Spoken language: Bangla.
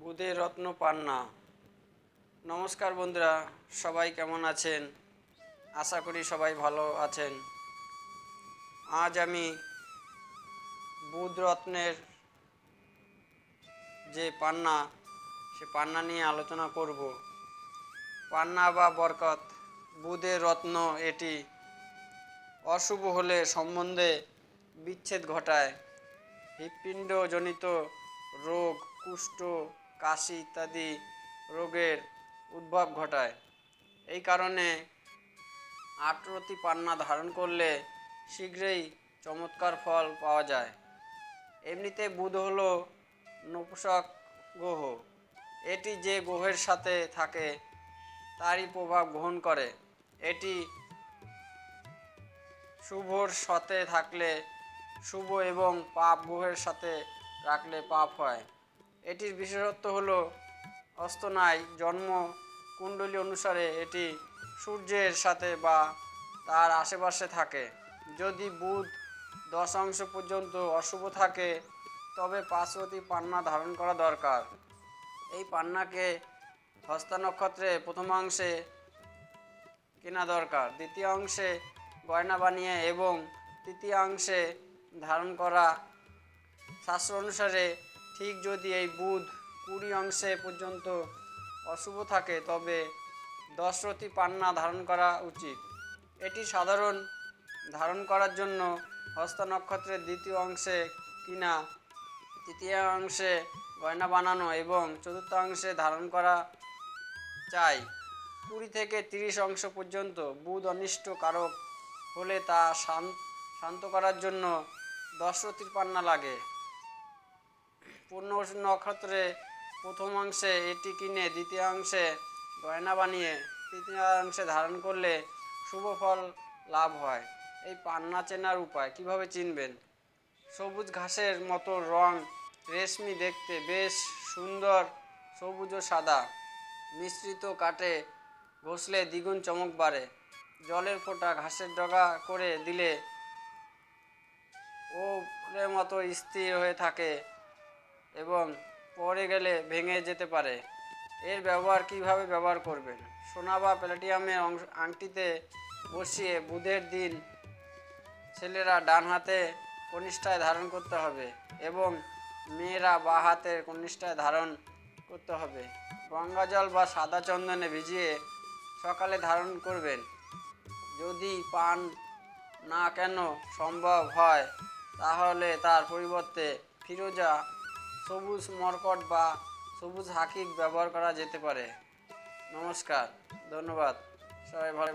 বুধের রত্ন পান্না। নমস্কার বন্ধুরা, সবাই কেমন আছেন? আশা করি সবাই ভালো আছেন। আজ আমি বুধ রত্নের যে পান্না, সে পান্না নিয়ে আলোচনা করব। পান্না বা বরকত বুধের রত্ন এটি অশুভ হলে সম্বন্ধে বিচ্ছেদ ঘটায়। হৃৎপিণ্ডজনিত রোগ, কুষ্ঠ কাশি ইত্যাদি রোগের উদ্ভব ঘটায়। এই কারণে আটরতি পান্না ধারণ করলে শীঘ্রই চমৎকার ফল পাওয়া যায়। এমনিতে বুধ হলো নপুষক গ্রহ। এটি যে গ্রহের সাথে থাকে, তারই প্রভাব গ্রহণ করে। এটি শুভর সাথে থাকলে শুভ এবং পাপ গ্রহের সাথে রাখলে পাপ হয়। এটির বিশেষত্ব হলো অস্ত অস্তনায় জন্ম কুণ্ডলী অনুসারে এটি সূর্যের সাথে বা তার আশেপাশে থাকে। যদি বুধ দশ অংশ পর্যন্ত অশুভ থাকে, তবে পাঁচরতি পান্না ধারণ করা দরকার। এই পান্নাকে হস্তা নক্ষত্রে প্রথমাংশে কেনা দরকার, দ্বিতীয় অংশে গয়না বানিয়ে এবং তৃতীয়াংশে ধারণ করা শাস্ত্র অনুসারে ঠিক যদি এই বুধ কুড়ি অংশে পর্যন্ত অশুভ থাকে, তবে দশরথী পান্না ধারণ করা উচিত। এটি সাধারণ ধারণ করার জন্য হস্ত নক্ষত্রের দ্বিতীয় অংশে কিনা, তৃতীয় অংশে গয়না বানানো এবং চতুর্থাংশে ধারণ করা চাই। কুড়ি থেকে তিরিশ অংশ পর্যন্ত বুধ অনিষ্ট কারক হলে তা শান- শান্ত করার জন্য দশরথীর পান্না লাগে। পূর্ণ নক্ষত্রে প্রথম অংশে এটি কিনে দ্বিতীয় অংশে গয়না বানিয়ে তৃতীয় অংশে ধারণ করলে শুভ ফল লাভ হয়। এই পান্না চেনার উপায় কীভাবে চিনবেন? সবুজ ঘাসের মতো রং রেশমি দেখতে বেশ সুন্দর, সবুজ ও সাদা। মিশ্রিত কাটে ঘষলে দ্বিগুণ চমক বাড়ে। জলের ফোঁটা ঘাসের ডগা করে দিলে ও মতো স্থির হয়ে থাকে। এবং পরে গেলে ভেঙে যেতে পারে। এর ব্যবহার কীভাবে ব্যবহার করবেন? সোনা বা প্ল্যাটিয়ামের অংশ, আংটিতে বসিয়ে বুধের দিন ছেলেরা ডান হাতে কনিষ্ঠায় ধারণ করতে হবে এবং মেয়েরা বা হাতে কনিষ্ঠায় ধারণ করতে হবে। গঙ্গাজল বা সাদা চন্দনে ভিজিয়ে সকালে ধারণ করবেন। যদি পান না কেন সম্ভব হয়, তাহলে তার পরিবর্তে ফিরোজা সবুজ মরকট বা সবুজ হাকিক ব্যবহার করা যেতে পারে। নমস্কার ধন্যবাদ। সবাই ভালো